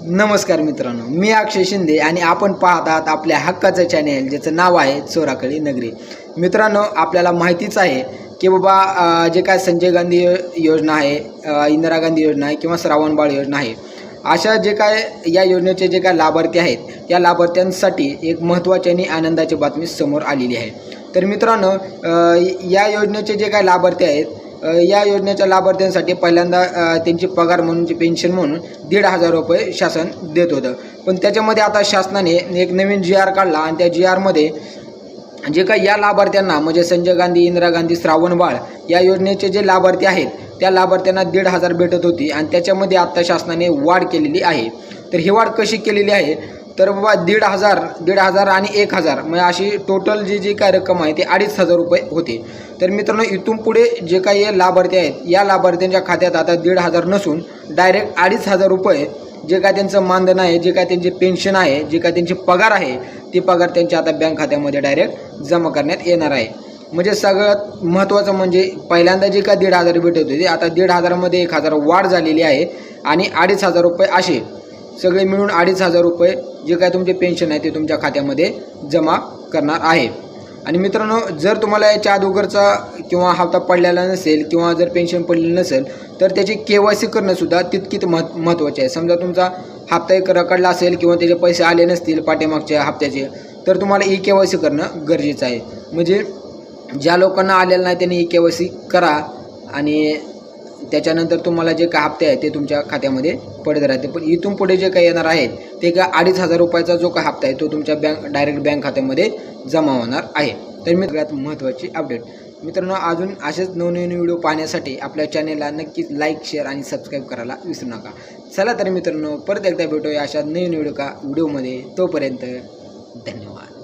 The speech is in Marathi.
नमस्कार मित्रांनो मी अक्षय शिंदे आणि आपण पाहत आहात आपल्या हक्काचं चॅनेल ज्याचं नाव आहे चोराकळी नगरी. मित्रांनो आपल्याला माहितीच आहे की बाबा जे काय संजय गांधी यो- योजना आहे इंदिरा गांधी योजना आहे किंवा श्रावणबाळ योजना आहे अशा जे काय या योजनेचे जे काय लाभार्थी आहेत या लाभार्थ्यांसाठी एक महत्त्वाची आणि आनंदाची बातमी समोर आलेली आहे. तर मित्रांनो या योजनेचे जे काय लाभार्थी आहेत या योजनेच्या लाभार्थ्यांसाठी पहिल्यांदा त्यांची पगार म्हणून पेन्शन म्हणून दीड हजार रुपये शासन देत होतं. पण त्याच्यामध्ये आता शासनाने एक नवीन जी आर काढला आणि त्या जी आरमध्ये जे काही या लाभार्थ्यांना म्हणजे संजय गांधी इंदिरा गांधी श्रावण बाळ या योजनेचे जे लाभार्थी आहेत त्या लाभार्थ्यांना दीड हजार भेटत होती आणि त्याच्यामध्ये आत्ता शासनाने वाढ केलेली आहे. तर ही वाढ कशी केलेली आहे? तर बाबा दीड हजार दीड हजार आणि एक हजार. म्हणजे अशी टोटल जी जी काय रक्कम आहे ती अडीच हजार रुपये होते. तर मित्रांनो इथून पुढे जे काही लाभार्थी आहेत या लाभार्थ्यांच्या खात्यात आता दीड हजार नसून डायरेक्ट अडीच हजार रुपये जे काय त्यांचं मानधन आहे जे काय त्यांची पेन्शन आहे जे काय त्यांची पगार आहे ती पगार त्यांच्या आता बँक खात्यामध्ये डायरेक्ट जमा करण्यात येणार आहे. म्हणजे सगळ्यात महत्त्वाचं म्हणजे पहिल्यांदा जे काय दीड हजार भेटत होते आता दीड हजारामध्ये एक हजार वाढ झालेली आहे आणि अडीच हजार रुपये असे सगळे मिळून अडीच हजार रुपये जे काय तुमचे पेन्शन आहे ते तुमच्या खात्यामध्ये जमा करणार आहे. आणि मित्रांनो जर तुम्हाला याच्या अगोदरचा किंवा हप्ता पडलेला नसेल किंवा जर पेन्शन पडलेलं नसेल तर त्याची के वाय सी करणंसुद्धा तितकीच महत् महत्त्वाचे आहे. समजा तुमचा हप्ता एक रकडला असेल किंवा त्याचे पैसे आले नसतील पाठीमागच्या हप्त्याचे तर तुम्हाला ई के वाय सी करणं गरजेचं आहे. म्हणजे ज्या लोकांना आलेलं नाही त्यांनी ई के वाय सी करा आणि त्याच्यानंतर तुम्हाला जे काय हप्ते आहेत ते तुमच्या खात्यामध्ये पडत राहते. पण इथून पुढे जे काही येणार आहेत ते का अडीच हजार रुपयाचा जो काय हप्ता आहे तो तुमच्या बँक डायरेक्ट बँक खात्यामध्ये जमा होणार आहे. तर मी सगळ्यात महत्त्वाची अपडेट मित्रांनो अजून असेच नवनवीन व्हिडिओ पाहण्यासाठी आपल्या चॅनेलला नक्कीच लाईक शेअर आणि सबस्क्राईब करायला विसरू नका. चला तर मित्रांनो परत एकदा भेटूया अशा नवीन व्हिडिओ का व्हिडिओमध्ये. तोपर्यंत धन्यवाद.